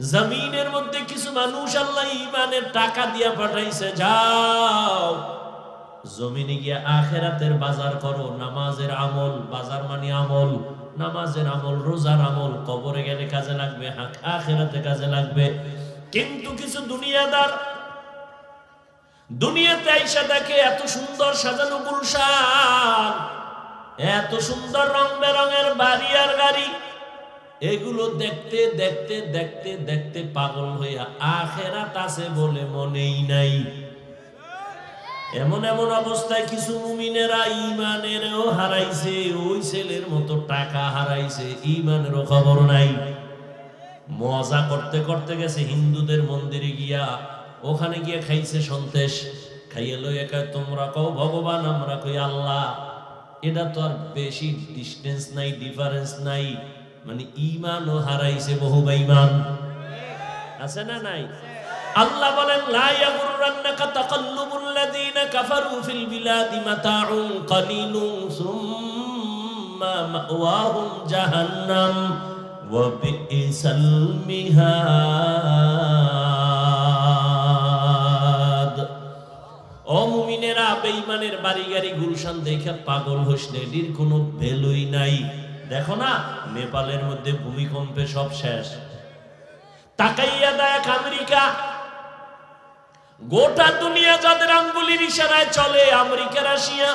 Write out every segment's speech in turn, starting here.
জমিনের মধ্যে কিছু মানুষ আল্লাহ ইমানের টাকা দিয়া পাঠাইছে, যাও, জমিনে গিয়া আখেরাতের বাজার করো, নামাজের আমল, বাজার মানে আমল, নামাজের আমল, রোজার আমল, কবরে গেলে কাজে লাগবে আখেরাতে কাজে লাগবে। কিন্তু কিছু দুনিয়াদার, দুনিয়াতে আইসা দেখে এত সুন্দর সাজানো গুলশান, এত সুন্দর রং বেরঙের বাড়ি আর গাড়ি এগুলো দেখতে দেখতে দেখতে দেখতে পাগল হইয়া আখেরাত আছে বলে মনেই নাই। এমন এমন অবস্থায় কিছু মুমিনেরা ইমানেরও হারাইছে, ওই ছেলের মতো টাকা হারাইছে ইমানেরও খবর নাই। মজা করতে করতে গেছে হিন্দুদের মন্দিরে গিয়া, ওখানে গিয়ে খাইছে সন্তেষ খাইয়ে লইয়া কয়, তোমরা কও ভগবান, আমরা কই আল্লাহ। এটা তো আর বেশি ডিস্টেন্স নাই ডিফারেন্স নাই। মানে ইমানও হারাইছে বহু বেঈমান আছে না নাই? আল্লাহ বলেন, লা ইয়াগুররান্নাকা তাকাল্লুবুল লাযীনা কাফারু ফিল বিলাদি মাতাউন কালিলুন সুম্মা মাওয়াহুম জাহান্নাম ওয়া বিইসাল মিহাদ। ও মুমিনেরা, বেঈমানের বাড়ি গাড়ি গুলশান দেখে পাগল হোসনে, এটির কোনো ভ্যালুই নাই। দেখো না, নেপালের মধ্যে ভূমিকম্পে সব শেষ। তাকাইয়া দেখ আমেরিকা। গোটা দুনিয়া যাদের আঙ্গুলির ইশারায় চলে, আমেরিকা, রাশিয়া।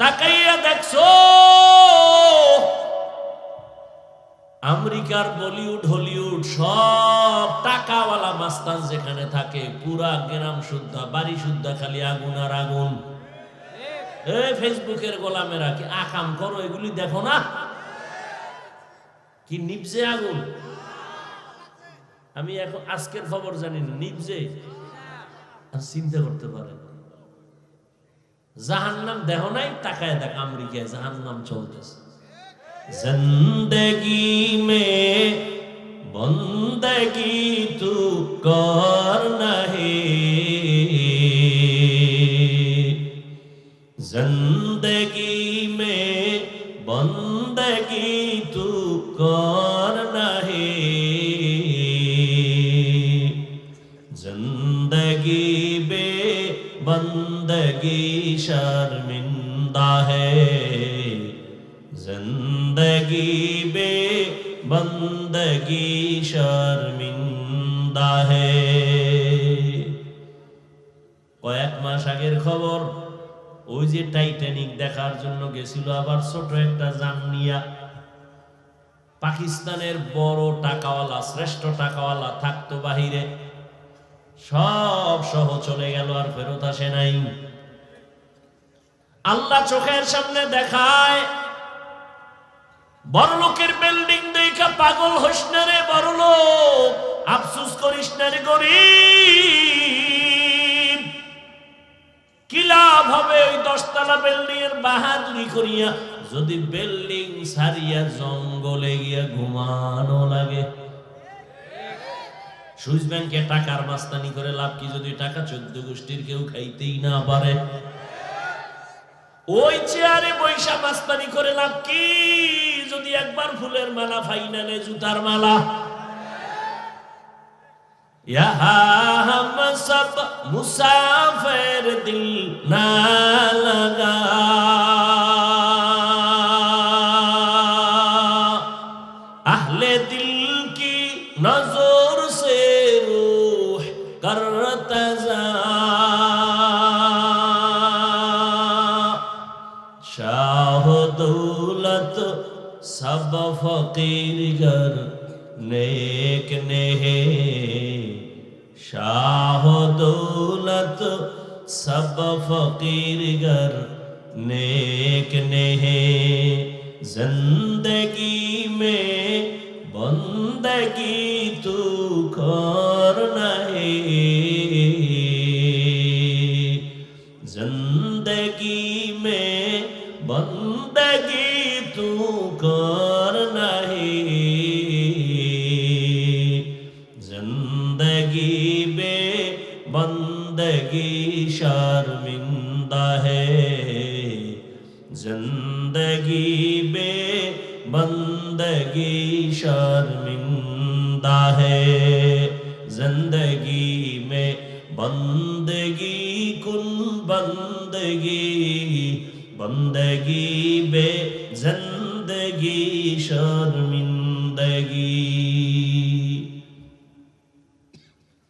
তাকাইয়া দেখছ আমেরিকার বলিউড, হলিউড, সব টাকাওয়ালা মাস্তান যেখানে থাকে, পুরা গ্রাম শুদ্ধা, বাড়ি শুদ্ধা, খালি আগুন আর আগুন। এই ফেসবুকের গোলামেরা, কি আকাম করো, এগুলি দেখো না? কি নিপজে আগুন? আমি এখন আজকের খবর জানি না, নিপজে? আর চিন্তা করতে পারে জাহান্নাম দেহ নাই, তাকায় দেখ আমেরিকায় জাহান্নাম চলতেছে। জিন্দগি মে বন্দগি তু কর নাহি। जिंदगी में बंदगी तू कर যে টাইটানিক দেখার জন্য গেছিল, আবার ছোট একটা যান নিয়া পাকিস্তানের বড় টাকাওয়ালা, শ্রেষ্ঠ টাকাওয়ালা থাকতো বাহিরে। সব সহ চলে গেল, আর ফেরত আসে নাই। আল্লাহ চোখের সামনে দেখায় বড় লোকের বিল্ডিং দেখা পাগল হইস না রে বড় লোক আফসুস করিস না রে গরিব। ওই বিল্ডিং এর বাহাদুরি করিয়া যদি বিল্ডিং সারিয়া জঙ্গলে গিয়া ঘুমানো লাগে। সুইস ব্যাংকে টাকার মাস্তানি করে লাভ কি যদি টাকা চোদ্দ গোষ্ঠীর কেউ খাইতেই না পারে? ওই চেয়ারে বৈশা মাস্তানি করে লাভ কি যদি একবার ফুলের মালা ফাইনালে জুতার মালা? यहाँ हम सब मुसाफिर दिल ना लगा। अहले दिल की नज़र से रूह करतजा शाह दौलत सब फकीर गर नेक नेहे। शाह दौलत सब फकीर गर नेक नेहे। ज़िंदगी में बंदगी तू कर বন্দগি বে বন্দগি শর্মিন্দা হে। জিন্দগি মে বন্দগি কুন বন্দগি বন্দগি বে জিন্দগি শর্মিন্দগি।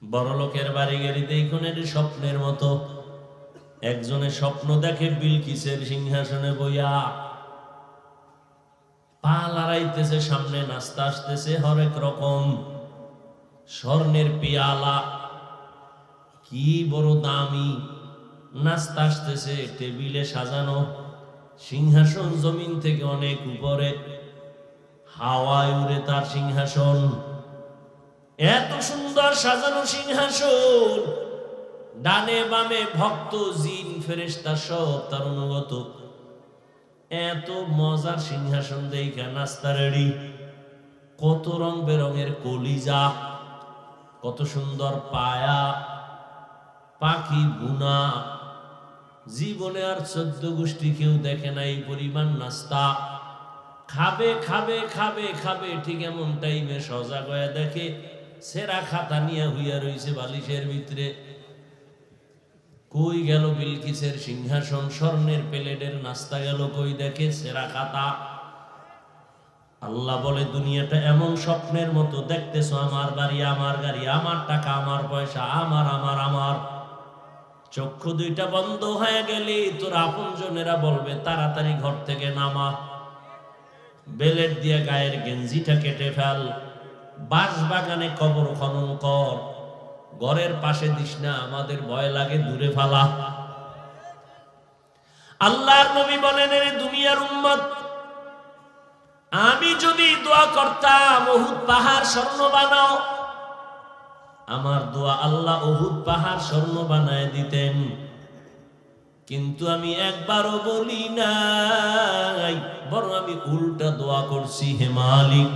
বড় লোকের বাড়ি গেলিতে এখন স্বপ্নের মতো একজনে স্বপ্ন দেখে বিলকিসের সিংহাসনে বইয়া পা লড়াইতেছে সামনে নাস্তা আসতেছে, হরেক রকম। স্বর্ণের পিয়ালা, কি বড় দামি। নাস্তা আসতেছে, টেবিলে সাজানো। সিংহাসন জমিন থেকে অনেক উপরে। হাওয়ায় উড়ে তার সিংহাসন। এত সুন্দর সাজানো সিংহাসন। ডানে বামে ভক্ত, জিন, ফেরেশতা সব তার অনুগত। এত মজার সিংহাসন দেখা নাস্তা কত রং বেরঙের কলিজা, কত সুন্দর পায়া, পাখি বুনা জীবনে আর চোদ্দ গোষ্ঠী কেউ দেখে না এই পরিমাণ নাস্তা। খাবে খাবে খাবে খাবে, ঠিক এমন টাইমে সজাগ হয়ে দেখে, সেরা খাতা নিয়ে হইয়া রইছে বালিশের ভিতরে। কই গেল বিলকিসের সিংহাসন? স্বর্ণের প্লেটের নাস্তা গেল কই? দেখে সেরা খাতা আল্লাহ বলে, দুনিয়াটা এমন স্বপ্নের মতো। দেখতেছো আমার বাড়ি, আমার গাড়ি, আমার টাকা, আমার পয়সা, আমার আমার আমার। চক্ষু দুইটা বন্ধ হয়ে গেলে, তোর আপন জনেরা বলবে, তাড়াতাড়ি ঘর থেকে নামা। বেলেট দিয়ে গায়ের গেঞ্জিটা কেটে ফেল। বাঁশ বাগানে কবর খনন কর। ঘরের পাশে দিস না, আমাদের ভয় লাগে, দূরে ফালা। আল্লাহর নবী বলেন রে দুনিয়ার উম্মত, আমি যদি দোয়া করতাম ওহুদ পাহাড় স্বর্ণ বানাও। আমার দোয়া আল্লাহ ওহুদ পাহাড় স্বর্ণ বানায় দিতেন। কিন্তু আমি একবারও বলি নাই, বরং আমি উল্টা দোয়া করছি, হে মালিক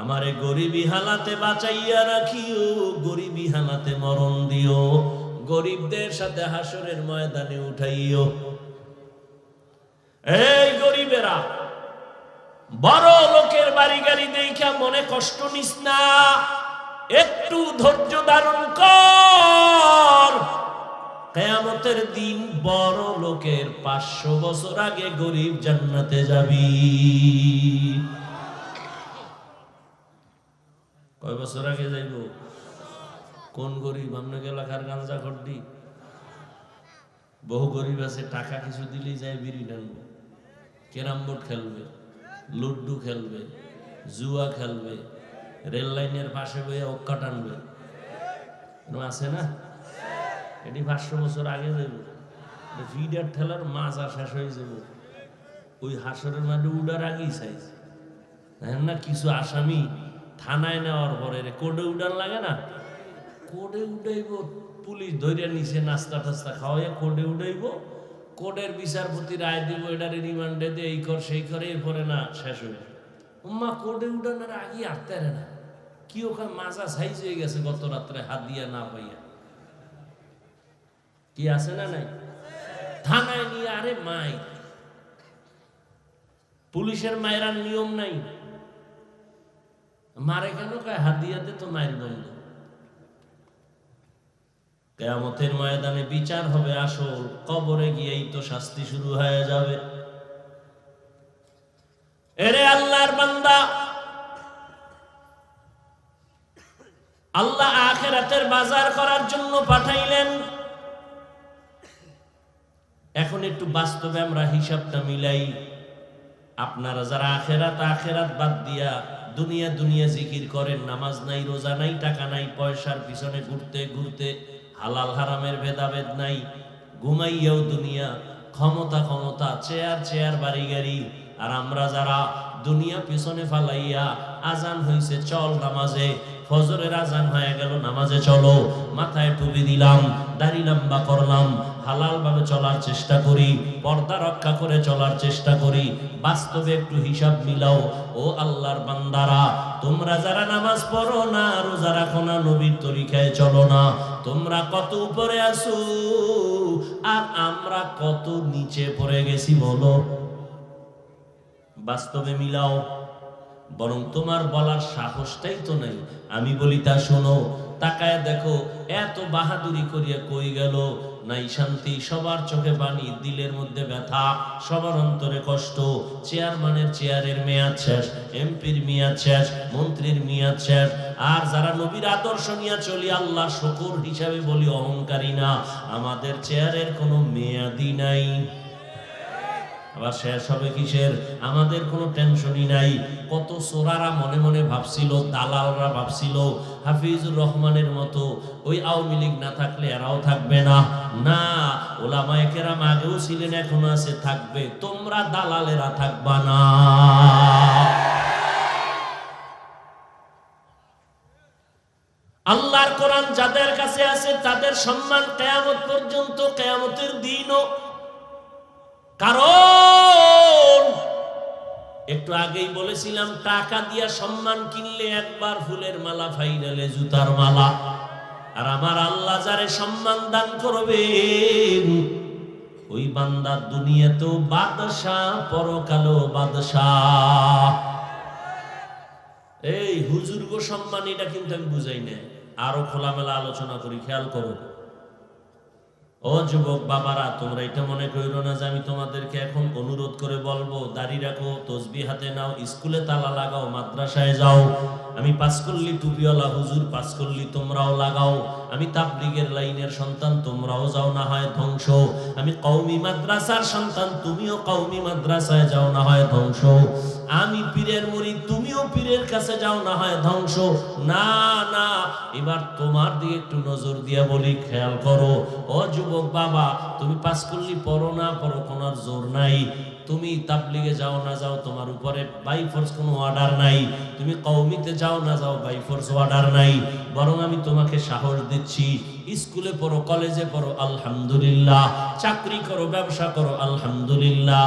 আমারে গরিবী হালাতে বাঁচাইয়া রাখিও, গরিবী হালাতে মরণ দিও। গরিবদের সাথে হাসরের ময়দানে উঠাইও। এই গরিবেরা, বড় লোকের বাড়ি গাড়ি দেখা মনে কষ্ট নিস না, একটু ধৈর্য ধারণ কর। কেয়ামতের দিন বড় লোকের পাঁচশো বছর আগে গরিব জান্নাতে যাবি। কয় বছর আগে যাইব? কোন গরিব? আপনাকে এলাকার গাঞ্জা খড্ডি? বহু গরিব আছে, টাকা কিছু দিলেই যায় বিড়ি টানবে ক্যারাম বোর্ড খেলবে, লুড্ডু খেলবে, জুয়া খেলবে, রেল লাইনের পাশে বইয়া অক্কা টানবে। আছে না? এটি পাঁচশো বছর আগে যাইব। ফিডার ঠেলার মাজা শেষ হয়ে যাব ওই হাসরের মাঝে উডার আগেই চাইছে না, কিছু আসামি থানায় নেওয়ার পরে কোডে উডান লাগে না? কোডে উডাইব পুলিশ ধরে নিছে, নাস্তা টাস্তা খাওয়াইয়া কোডে উডাইব কোডের বিচারপতি রায় দিব, এটারে রিমান্ডে দিয়ে এই কর, সেই করে, এরপরে না, শেষ হয়ে উম্মা কোডে উডানোর আগে আটতে না। কি ওখানে মাজা সাইজ হয়ে গেছে গত রাত্রে, হাত দিয়া না পাইয়া। কি আছে না নাই? থানায় নিয়ে, আরে মাই। পুলিশের মায়েরার নিয়ম নাই। মারে কেন? কয় হাদিয়াতে তো মায়ের বন্ধ কেয়ামতের ময়দানে বিচার হবে, আসল কবরে গিয়েই তো শাস্তি শুরু হয়ে যাবে। এরে আল্লাহর বান্দা, আল্লাহ আখেরাতের বাজার করার জন্য পাঠাইলেন। এখন একটু বাস্তবে আমরা হিসাবটা মিলাই, আপনারা যারা আখেরাত আখেরাত বাদ দিয়া দুনিয়া দুনিয়া জিকির করেন, নামাজ নাই, রোজা নাই, টাকা নাই, পয়সার পিছনে ঘুরতে ঘুরতে হালাল হারামের ভেদাভেদ নাই। ঘুমাইয়াও দুনিয়া, ক্ষমতা ক্ষমতা, চেয়ার চেয়ার, বাড়ি গাড়ি। আর আমরা যারা দুনিয়া পিছনে ফালাইয়া আজান হইছে, চল নামাজে ফজরের আজান হয়ে গেল, নামাজে চলো, মাথায় টুপি দিলাম, দাড়ি লম্বা করলাম হালাল ভাবে চলার চেষ্টা করি, পর্দা রক্ষা করে চলার চেষ্টা করি, বাস্তবে একটু হিসাব মিলাও, ও আল্লাহর বান্দারা, তোমরা যারা নামাজ পড়ো না, রোজা রাখো না, নবীর তরিকায় চলো না, তোমরা কত উপরে আসো আর আমরা কত নিচে পড়ে গেছি বলো, বাস্তবে মিলাও। বরং তোমার বলার সাহসটাই তো নাই। আমি বলি, তা শোনো, তাকায় দেখো, এত বাহাদুরি করিয়া কই গেল? নাই শান্তি, সবার চোখে পানি দিলের মধ্যে ব্যথা, সবার অন্তরে কষ্ট, চেয়ারম্যানের চেয়ারের মেয়াদ শেষ, এমপির মেয়াদ শেষ, মন্ত্রীর মেয়াদ শেষ, আর যারা নবীর আদর্শ নিয়ে চলি আল্লাহ শকুর হিসাবে বলি অহংকারী না। আমাদের চেয়ারের কোনো মেয়াদি নাই। আবার শেষ হবে কিসের? আমাদের কোনো টেনশনই নাই। কত সোরারা মনে মনে ভাবছিল, দালালরা ভাবছিল, হাফিজুর রহমানের মতো ওই আওয়ামী লীগ না থাকলে এরাও থাকবে না। না ওলামায়ে কেরাম আগেও ছিলেন, এখনও আছে, থাকবে। তোমরা দালালেরা থাকবা না। আল্লাহর কোরআন যাদের কাছে আছে, তাদের সম্মান কেয়ামত পর্যন্ত, কেয়ামতের দিনও কারণ, একটু আগেই বলেছিলাম, টাকা দিয়া সম্মান কিনলে একবার ফুলের মালা, ফাইনালে জুতার মালা। আর আমার আল্লাহ যারে সম্মান দান করবেন, ওই বান্দার দুনিয়াতেও বাদশাহ পরকালো বাদশাহ। এই হুজুর গো সম্মান, এটা কিন্তু আমি বুঝাই না আরও খোলামেলা আলোচনা করি, খেয়াল করো। ও যুবক বাবারা, তোমরা এটা মনে করো না যে আমি তোমাদেরকে এখন অনুরোধ করে বলব, দাড়ি রাখো তসবি হাতে নাও, স্কুলে তালা লাগাও, মাদ্রাসায় যাও। আমি পাস করলি টুপিওয়ালা হুজুর পাস করলি তোমরাও লাগাও। আমি তাবলিগের লাইনের সন্তান, তোমরাও যাও না হয় ধ্বংস। আমি কৌমি মাদ্রাসার সন্তান, তুমিও কৌমি মাদ্রাসায় যাও না হয় ধ্বংস। আমি পীরের মুড়ি তুমিও পীরের কাছে যাও না হয় ধ্বংস। না না, এবার তোমার দিকে একটু নজর দিয়া বলি, খেয়াল করো। ও যুবক বাবা, তুমি পাস করলি পড়ো না, পড়ো কোনার জোর নাই। তুমি তাবলিগে যাও না যাও, তোমার উপরে বাই ফোর্স কোনো অর্ডার নাই। তুমি কৌমিতে যাও না যাও বাই ফোর্স অর্ডার নাই। বরং আমি তোমাকে সাহস দিচ্ছি। স্কুলে পড়ো, কলেজে পড়ো, আলহামদুলিল্লাহ। চাকরি করো, ব্যবসা করো, আলহামদুলিল্লাহ।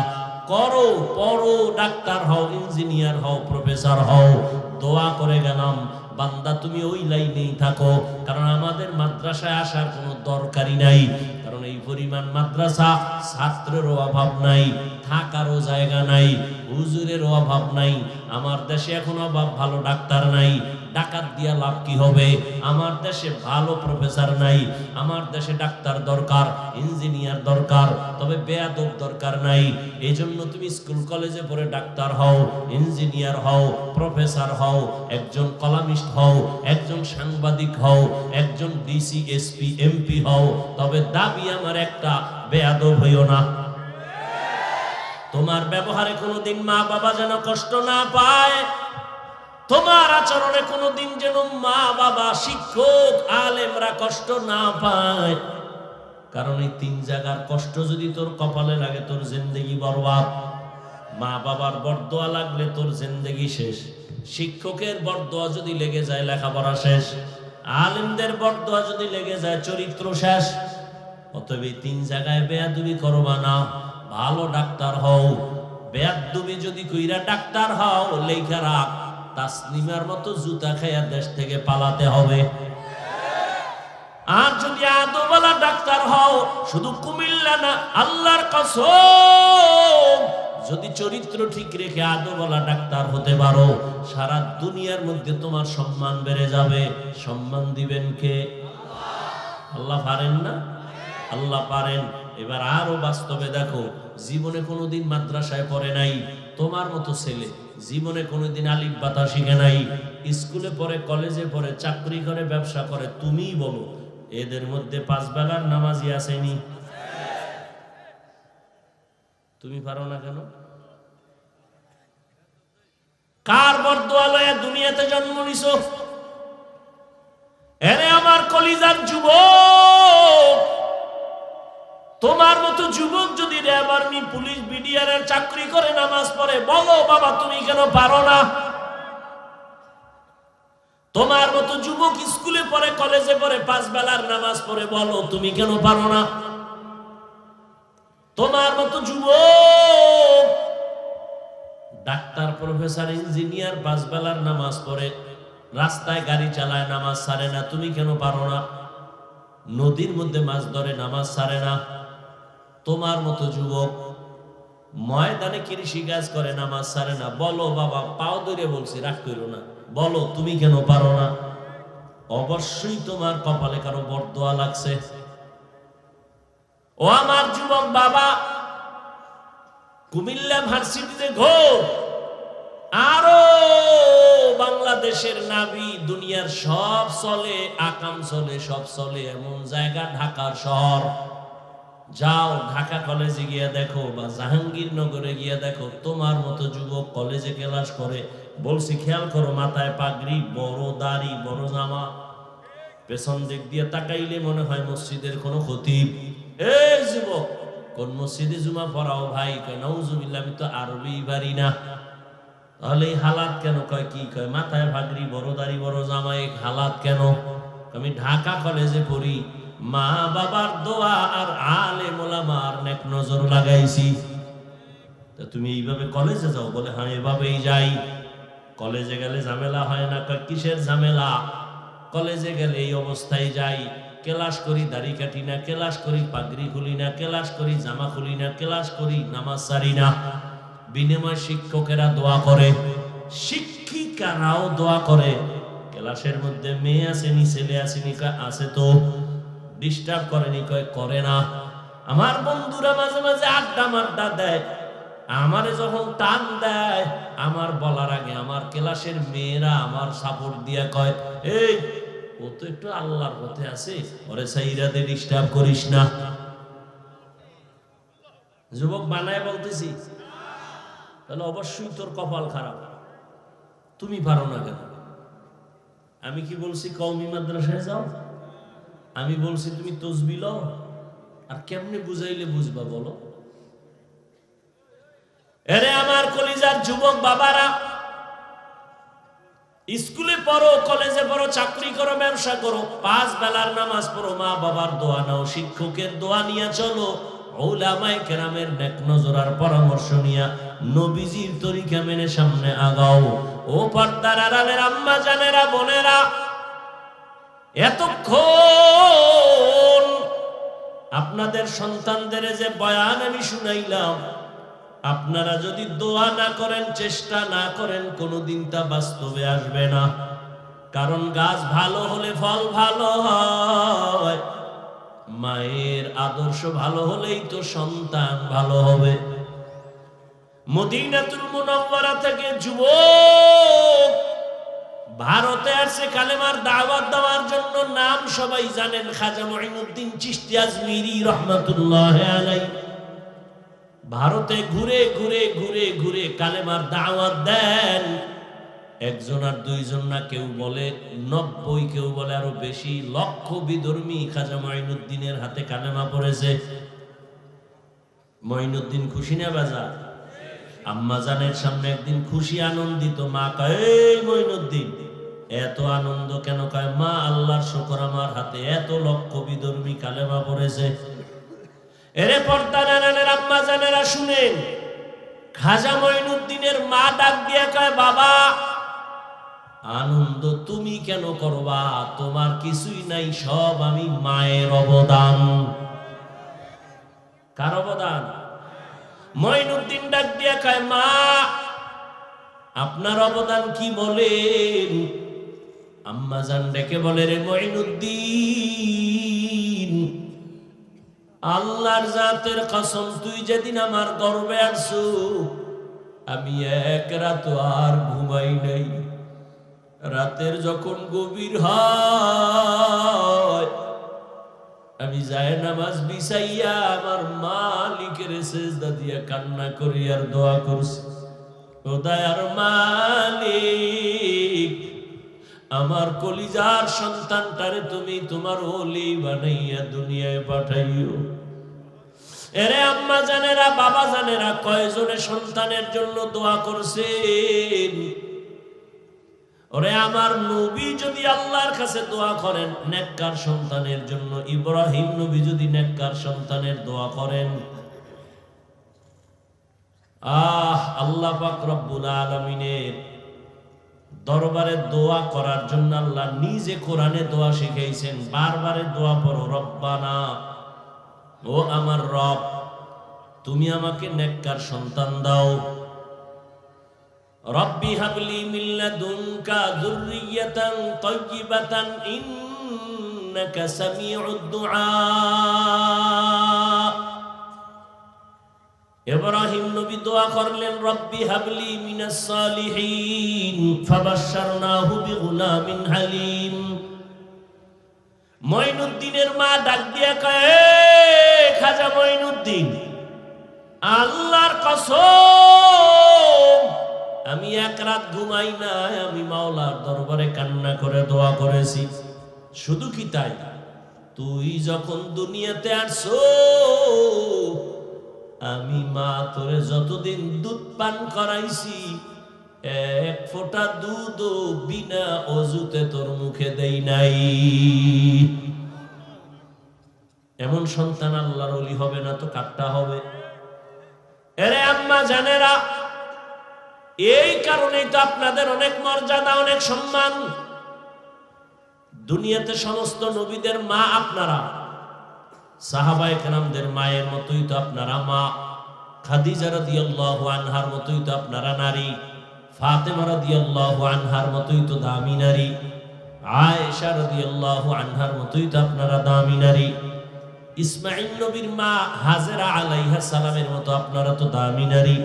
করো, পড়ো, ডাক্তার হও ইঞ্জিনিয়ার হও প্রফেসর হও। দোয়া করে গেলাম, বান্দা তুমি ওই লাইনেই থাকো। কারণ আমাদের মাদ্রাসায় আসার কোনো দরকারই নাই। এই পরিমাণ মাদ্রাসা ছাত্রেরও অভাব নাই, থাকারও জায়গা নাই, হুজুরেরও অভাব নাই, আমার দেশে এখন অভাব, ভালো ডাক্তার নাই ডাকাত দিয়া লাভ কি হবে? আমার দেশে ভালো প্রফেসর নাই, আমার দেশে ডাক্তার দরকার ইঞ্জিনিয়ার দরকার, তবে বেয়াদব দরকার নাই। এই জন্য তুমি স্কুল কলেজে পড়ে ডাক্তার হও ইঞ্জিনিয়ার হও প্রফেসর হও, একজন কলামিস্ট হও, একজন সাংবাদিক হও, একজন ডিসি এসপি এমপি হও, তবে দাবি আমার একটা, বেয়াদব হইও না। তোমার ব্যবহারে কোনোদিন মা বাবা যেন কষ্ট না পায় তোমার আচরণে কোনোদিন যেন মা বাবা শিক্ষক, আলেমরা কষ্ট না পায়। কারণ এই তিন জায়গার কষ্ট যদি তোর কপালে লাগে, তোর জিন্দগি বরবাদ। মা বাবার বরদোয়া লাগলে তোর জিন্দগি শেষ। শিক্ষকের বরদোয়া যদি লেগে যায়, লেখাপড়া শেষ। আলেমদের বরদোয়া যদি লেগে যায়, চরিত্র শেষ। অতএব এই তিন জায়গায় বেয়াদুবি করবা না। ভালো ডাক্তার হও। বেয়াদুবি যদি কইরা ডাক্তার হও লেখা রাখ তাসলিমার মতো জুতা খাইয়া দেশ থেকে পালাতে হবে। আর যদি আদোবালা ডাক্তার হও, শুধু কুমিল্লা না, আল্লাহর কসম, যদি চরিত্র ঠিক রেখে আদোবালা ডাক্তার হতে পারো, সারা দুনিয়ার মধ্যে তোমার সম্মান বেড়ে যাবে। সম্মান দিবেন কে? আল্লাহ পারেন না? আল্লাহ পারেন। এবার আরও বাস্তবে দেখো, জীবনে কোনোদিন মাদ্রাসায় পড়ে নাই, তোমার মতো ছেলে। জীবনে কোনোদিন আলিফ বাতা শিখে নাই, স্কুলে পড়ে, কলেজে পড়ে, চাকরি করে, ব্যবসা করে, তুমিই বলো, এদের মধ্যে পাঁচ বেলার নামাজি আসেনি? তুমি পারো না কেন? কার বরদোয়ালয়ে দুনিয়াতে জন্ম নিছ? এরে আমার কলিজার যুবক! তোমার মতো যুবক যদি র্যাব আর্মি, পুলিশ বিডিআর এর চাকরি করে, নামাজ পড়ে, বলো বাবা, তুমি কেন পারো না? তোমার মতো যুবক স্কুলে পড়ে, কলেজে পড়ে, পাঁচ বেলার নামাজ পড়ে, বলো তুমি কেন পারো না? তোমার মতো যুবক ডাক্তার, প্রফেসর, ইঞ্জিনিয়ার, পাঁচ বেলার নামাজ পড়ে, রাস্তায় গাড়ি চালায়, নামাজ সারে না, তুমি কেন পারো না? নদীর মধ্যে মাছ ধরে, নামাজ সারে না? তোমার মতো যুবক। ময়দানে কৃষি কাজ করে, নামাজ সারে না? বলো, বাবা, পাও ধরে বলছি, রাগ করো না। বলো, তুমি কেন পারো না? অবশ্যই তোমার কপালে কারও বরদোয়া লাগছে। ও আমার যুবক বাবা, কুমিল্লা ভার্সিটিতে ঘোর। আরও বাংলাদেশের নাবি দুনিয়ার সব চলে, আকাম চলে, সব চলে, এমন জায়গা ঢাকার শহর। যাও ঢাকা কলেজে গিয়ে দেখো বা জাহাঙ্গীরনগরে গিয়ে দেখো, তোমার মতো যুবক কলেজে ক্লাস করে। বলছি, খেয়াল করো, মাথায় পাগড়ি, বড় দাড়ি, বড় জামা। পেছন দিক দিয়ে তাকাইলে মনে হয় মসজিদের কোনো ক্ষতি। এই যুবক, কোন মসজিদে জুমা পড়াও ভাই? কয় নৌজুবিল্লাহ আমি তো আরবি পারি না। তাহলে এই হালাত কেন? কয়, কি? কয়, মাথায় ভাগরি বড় দাড়ি, বড় জামা, এই হালাত কেন? আমি ঢাকা কলেজে পড়ি। মা বাবার দোয়া আর আলে মোলামার নেক নজর লাগাইছি। তা তুমি এইভাবে কলেজে যাও, বলে হ্যাঁ এভাবেই যাই। কলেজে গেলে ঝামেলা হয় না কিসের ঝামেলা? কলেজে গেলে এই অবস্থায় যাই। ক্লাস করি দাড়ি কাটি না, ক্লাস করি পাগড়ি খুলি না, ক্লাস করি জামা খুলি না, ক্লাস করি নামাজ সারি না। বিনিময় শিক্ষকেরা দোয়া করে, শিক্ষিকারাও দোয়া করে। ক্লাসের মধ্যে মেয়ে আসেনি ছেলে আসেনি আছে তো। ডিস্টার্ব করেনি কয়, করে না। আমার বন্ধুরা মাঝে মাঝে আড্ডা মাড্ডা দেয়, আমারে যখন টান দেয়, আমার বলার আগে আমার ক্লাসের মেয়েরা আমার সাপোর্ট দিয়ে কয়, এই, ও তো একটু আল্লাহর পথে আছে, ওরে সাইরাতে ডিস্টার্ব করিস না। যুবক বানায় বলতেছি, তাহলে অবশ্যই তোর কপাল খারাপ। তুমি পারো না কেন? আমি কি বলছি, কওমি মাদ্রাসায় যাও। আমি বলছি, তুমি তসবি লও, আর কেমনে বুঝাইলে বুঝবা বলো? এরে আমার কলিজার যুবক বাবারা, স্কুলে পড়ো, কলেজে পড়ো, চাকরি করো, ব্যবসা করো, পাঁচ বেলার নামাজ পড়ো, মা বাবার দোয়া নাও, শিক্ষকের দোয়া নিয়ে চলো নজরার পরামর্শ নিয়া তরিকা মেনে সামনে আগাও। ও পর্দার আড়ালের আম্মা জানেরা, বোনেরা এতক্ষণ আপনাদের সন্তানদের যে বয়ান আমি শুনাইলাম, আপনারা যদি দোয়া না করেন, চেষ্টা না করেন, কোনোদিন তা বাস্তবে আসবে না। কারণ গাছ ভালো হলে ফল ভালো হয়, মায়ের আদর্শ ভালো হলেই তো সন্তান ভালো হবে। মদিনাতুল মুনাওয়ারা থেকে যুবক ভারতে আসছে কালেমার দাওয়াত দেওয়ার জন্য নাম সবাই জানেন খাজা মঈনুদ্দিন চিশতি আজমিরি রহমাতুল্লাহ আলাইহি। ভারতে ঘুরে ঘুরে ঘুরে ঘুরে কালেমার দাওয়াত দেন। একজন আর দুইজন না কেউ বলে, নব্বই কেউ বলে আরও বেশি লক্ষ বিধর্মী খাজা মঈনুদ্দিনের হাতে কালেমা পড়েছে। মঈনুদ্দিন খুশি না বাজা আম্মা জানের সামনে একদিন খুশি আনন্দিত মা কয় এত আনন্দ কেন কয়? মা, আল্লাহর শুকর আমার হাতে এত লক্ষ বিধর্মী কালেমা পড়েছে। এরে পর্দা নানানের আম্মা জানেরা শুনেন, খাজা মঈনুদ্দিনের মা ডাক দিয়ে কয়, বাবা, আনন্দ তুমি কেন করবা? তোমার কিছুই নাই, সব আমি মায়ের অবদান। কার অবদান? মঈনুদ্দিন ডাক দিয়া কয়, মা, আপনার অবদান কি বলেন? আম্মা জান ডেকে বলে, রে মঈনুদ্দিন, আল্লাহর জাতের কসম, তুই যেদিন আমার গর্বে আসু আমি এক রাত আর ঘুমাই নাই। রাতের যখন গভীর হয় আমি যায় নামাজ বিছাইয়া আমার মালিকের সেজদা দিয়া কান্না করি আর দোয়া করছি। ও দয়ার মালিক, আমার কলিজার সন্তানটারে তুমি তোমার ওলি বানাইয়া দুনিয়ায় পাঠাইও। এরে আম্মা জানেরা, বাবা জানেরা, কয়জনে সন্তানের জন্য দোয়া করছেন? ওরে আমার নবী যদি আল্লাহর কাছে দোয়া করেন, নেককার সন্তানের জন্য ইব্রাহিম নবী যদি নেককার সন্তানের দোয়া করেন। আহ, আল্লাহ পাক রব্বুল আলামিনের দরবারে দোয়া করার জন্য আল্লাহ নিজে কোরআনে দোয়া শিখাইছেন, বারবারে দোয়া পড়ো, রব্বানা, ও আমার রব, তুমি আমাকে নেককার সন্তান দাও। রব্বি হাবলি মিল্লাদুনকা যুররিয়াতান তাইয়িবাতান ইন্নাকা সামিউদ দুআ। ইব্রাহিম নবী দোয়া করলেন, রব্বি হাবলি মিনাস সালিহিন, ফাবাশশারনাহু বিগুলামিন হালিম। মঈনুদ্দিনের মা ডাক দিয়া কয় "এই খাজা মঈনুদ্দিন, আল্লাহর কসম আমি এক রাত ঘুমাই নাই, আমি মাওলার দরবারে কান্না করে দোয়া করেছি। শুধু কি তাই? তুই যখন দুনিয়াতে আসছো আমি মা তোরে যতদিন দুধ পান করাইছি, এক ফোঁটা দুধ বিনা অজুতে তোর মুখে দেই নাই। এমন সন্তান আল্লাহর অলি হবে না তো কাটটা হবে? এরে আম্মা জানেরা এই কারণেই তো আপনাদের অনেক মর্যাদা, অনেক সম্মান। দুনিয়াতে সমস্ত নবীদের মা আপনারা, সাহাবায়ে কেরামদের মায়ের মতোই তো আপনারা মা। খাদিজা রাদিয়াল্লাহু আনহার মতোই তো আপনারা নারী। ফাতেমা রাদিয়াল্লাহু আনহার মতোই তো দামি নারী। আয়েশা রাদিয়াল্লাহু আনহার মতোই তো আপনারা দামি নারী। ইসমাইল নবীর মা হাজেরা আলাইহা সালামের মতো আপনারা তো দামি নারী।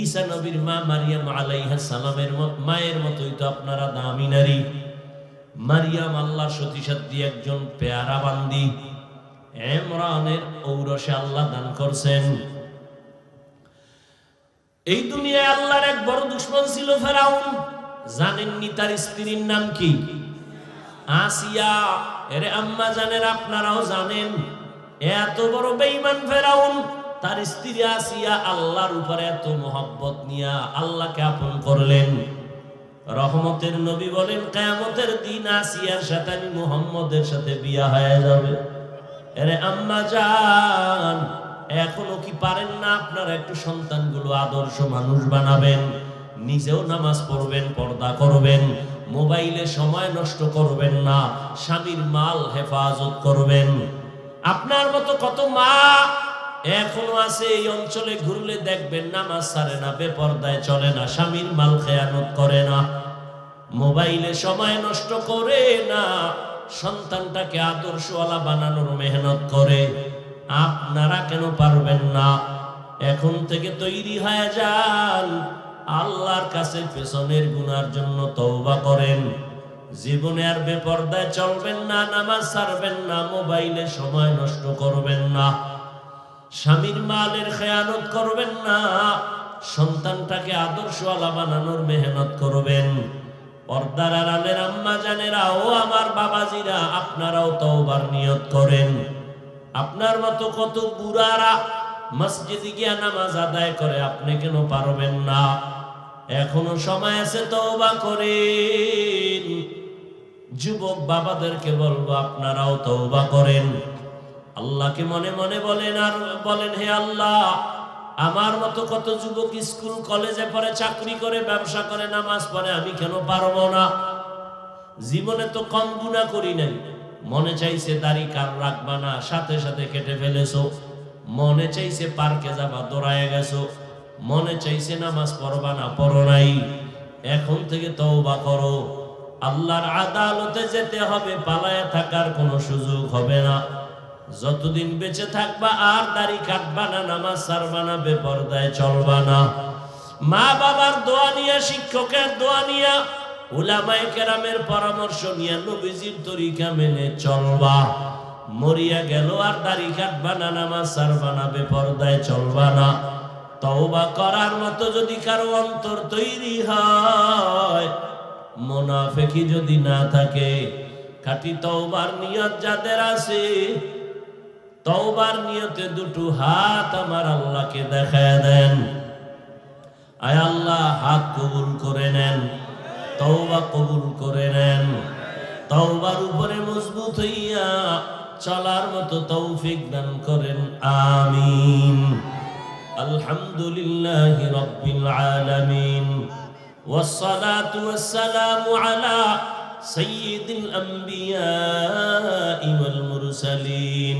ঈসা নবীর মা মারিয়াম আলাইহা সালামের মায়ের মতোই তো আপনারা দামি নারী। মারিয়াম আল্লাহর সতী সাথী একজন পেয়ারা বান্দি। এমরানের ঔরসে আল্লাহ দান করছেন। এই দুনিয়ায় আল্লাহর এক বড় দুশ্মন ছিল ফেরাউন। জানেননি তার স্ত্রীর নাম কি? আসিয়া। এরে আম্মা জানেন আপনারাও জানেন। এত বড় বেঈমান ফেরাউন। তার স্ত্রী আসিয়া আল্লাহর উপরে এত মোহব্বত নিয়া আল্লাহকে আপন করলেন। রহমতের নবী বলেন, কেয়ামতের দিন আসিয়ার সাথে আমি মুহাম্মদের সাথে বিয়া হয়ে যাবে। এরে আম্মা যান এখনও কি পারেন না আপনারা একটু সন্তানগুলো আদর্শ মানুষ বানাবেন? নিজেও নামাজ পড়বেন, পর্দা করবেন, মোবাইলে সময় নষ্ট করবেন না, স্বামীর মাল হেফাজত করবেন। আপনার মতো কত মা এখনও আছে এই অঞ্চলে ঘুরলে দেখবেন নামাজ সারে না, বেপর্দায় চলে না, স্বামীর মাল খেয়ানত করে না। মোবাইলে সময় নষ্ট করে না, সন্তানটাকে আদর্শওয়ালা বানানোর মেহনত করে। আপনারা কেন পারবেন না? এখন থেকে তৈরি হয়ে যান। আল্লাহর কাছে পেছনের গুনার জন্য তওবা করেন। জীবনে আর বেপর্দায় চলবেন না, নামাজ ছাড়বেন না, মোবাইলে সময় নষ্ট করবেন না। স্বামীর মালের খেয়ানত করবেন না, সন্তানটাকে আদর্শওয়ালা বানানোর মেহনত করবেন। পর্দার আড়ালের আম্মা জানেরা ও আমার বাবাজিরা আপনারাও তওবার নিয়ত করেন। আপনার মতো কত বুড়ারা মসজিদে গিয়া নামাজ আদায় করে, আপনি কেন পারবেন না? এখনও সময় আছে তওবা করেন। যুবক বাবাদেরকে বলব, আপনারাও তওবা করেন। আল্লাহকে মনে মনে বলেন আর বলেন, হে আল্লাহ, আমার মতো কত যুবক স্কুল, কলেজে পড়ে চাকরি করে, ব্যবসা করে, নামাজ পড়ে, আমি কেন পারব না? জীবনে তো কম গুণা করি নাই। মনে চাইছে, দাড়ি কার রাখবা না, সাথে সাথে কেটে ফেলেছো। মনে চাইছে, পার্কে যাবা দৌড়ায় গেছো। মনে চাইছে, নামাজ পড়বা না, পড়ো নাই। এখন থেকে তওবা করো। আল্লাহর আদালতে যেতে হবে, পালায় থাকার কোনো সুযোগ হবে না। যতদিন বেঁচে থাকবা, আর দাড়ি কাটবা না, নামাজ সারবা না, বেপরদায় চলবা না। মা বাবার দোয়া নিয়া, শিক্ষকের দোয়া নিয়া, উলামায়ে কেরামের পরামর্শ নিয়া নবীজির তরিকা মেনে চলবা। মরিয়া গেল, আর দাড়ি কাটবা না, নামাজ সারবা না, বেপরদায় চলবা না। তওবা করার মতো যদি কারও অন্তর তৈরি হয়, মোনাফেকি যদি না থাকে, খাটি তওবার নিয়ত যাদের আছে তওবার নিয়তে দুটো হাত আমার আল্লাহকে দেখায় দেন আয় আল্লাহ হাত কবুল করে নেন তওবা কবুল করে নেন তওবার উপরে মজবুত হইয়া চলার মতো তৌফিক দান করেন আমিন আলহামদুলিল্লাহ রব্বিল আলামিন والصلاة والسلام على سيد الأنبياء والمرسلين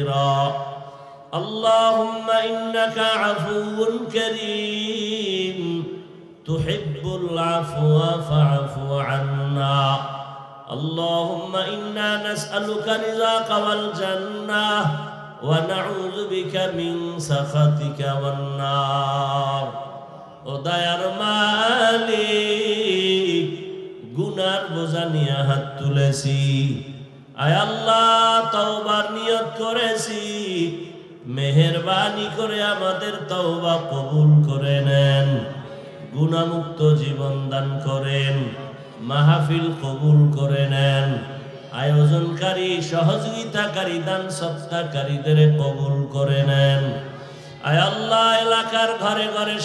صغيرا اللهم إنك عفو كريم تحب العفو فاعف عنا اللهم إنا نسألك رزاق والجنة ونعوذ بك من سخطك والنار ودير মালিক গুনার বোঝা নিয়ে হাত তুলেছি আয় আল্লাহ, তওবার নিয়ত করেছি। মেহেরবানি করে আমাদের তওবা কবুল করে নেন। গুণামুক্ত জীবন দান করেন। মাহফিল কবুল করে নেন। আয়োজনকারী, সহযোগিতাকারী, দান সত্তাকারীদের কবুল করে নেন। আয় আল্লাহ, এলাকার ঘরে ঘরে